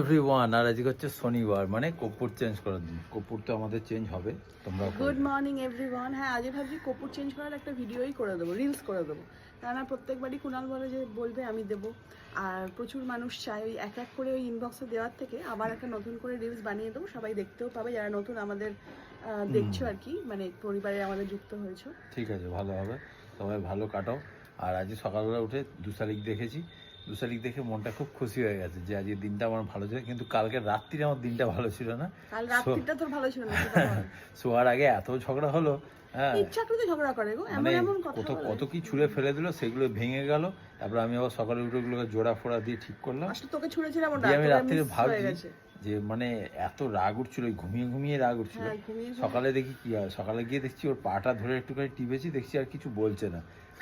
Everyone আর আজকে হচ্ছে শনিবার মানে কপুর চেঞ্জ করার দিন। কপুর তো আমাদের চেঞ্জ হবে তোমরা গুড মর্নিং এভরিওয়ান হ্যাঁ আজকে ভাবছি কপুর চেঞ্জ করার একটা ভিডিওই করে দেবো রিলস করে দেবো। কেননা প্রত্যেকবারই কুণাল বলে যে বলবে আমি দেবো। আর প্রচুর মানুষ চায় ওই এক এক করে ওই ইনবক্সে দেওয়ার থেকে। আবার একটা নতুন করে রিলস বানিয়ে দেবো সবাই দেখতেও পাবে যারা নতুন আমাদের দেখছ আর কি মানে পরিবারে আমাদের যুক্ত হয়েছো। ঠিক আছে ভালো হবে। সবাই ভালো কাটাও। আর আজকে সকালবেলা উঠে দু শালিক দেখেছি। দু শালিক দেখে মনটা খুব খুশি হয়ে গেছে যে আজকে দিনটা আমার ভালো ছিল কিন্তু কালকে রাত্রিটা আমার দিনটা ভালো ছিল না। কাল রাত্রিটা তোর ভালো ছিল না শোয়ার আগে এত ঝগড়া হলো হ্যাঁ। ঝগড়া করে গো এমন মানে এমন কথা কত কত কি ছুঁড়ে ফেলে দিল সেগুলো ভেঙে গেল তারপর আমি আবার সকালে উঠে ওগুলোকে জোড়া ফোড়া দিয়ে ঠিক করলাম। আসলে তোকে ছুঁড়েছিলাম ওটা আমি রাত্রিরে ভাবছি। যে মানে এত রাগ উঠছিল ওই ঘুমিয়ে ঘুমিয়ে রাগ উঠছিল। হ্যাঁ সকালে দেখি কি হয় সকালে গিয়ে দেখছি ওর পাটা ধরে একটুখানি টিপেছি দেখছি আর কিছু বলছে না।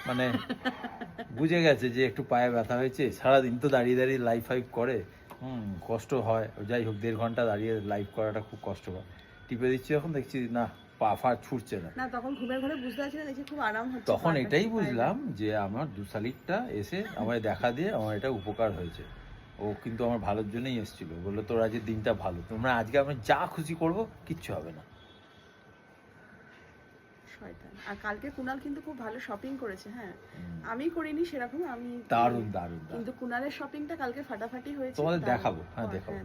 মানে বুঝে গেছে যে একটু পায়ে ব্যথা হয়েছে সারাদিন তো দাঁড়িয়ে দাঁড়িয়ে লাইফ ফাইভ করে। হুম কষ্ট হয়। যাই হোক দেড় ঘণ্টা দাঁড়িয়ে লাইভ করাটা খুব কষ্টকর টিপে দিচ্ছি যখন দেখছি না পা ফা ছুটছে না। না তখন ঘুমের ঘরে বুঝতে পারছি না দেখছি খুব আরাম হচ্ছে তখন এটাই বুঝলাম যে আমার দু শালিকটা এসে আমায় দেখা দিয়ে আমার এটা উপকার হয়েছে। ও কিন্তু আমার ভালোর জন্যই এসেছিল। বলল তোর আজকের দিনটা ভালো। তোমরা আজকে আমি যা খুশি করব কিচ্ছু হবে না। আর কালকে কুনাল কিন্তু খুব ভালো শপিং করেছে হ্যাঁ? আমি করিনি সেরকম আমি দারুণ দারুণ দারুণ। কিন্তু কুনালের শপিংটা কালকে ফাটাফাটি হয়েছে। তোমাদের দেখাবো, হ্যাঁ, দেখাবো।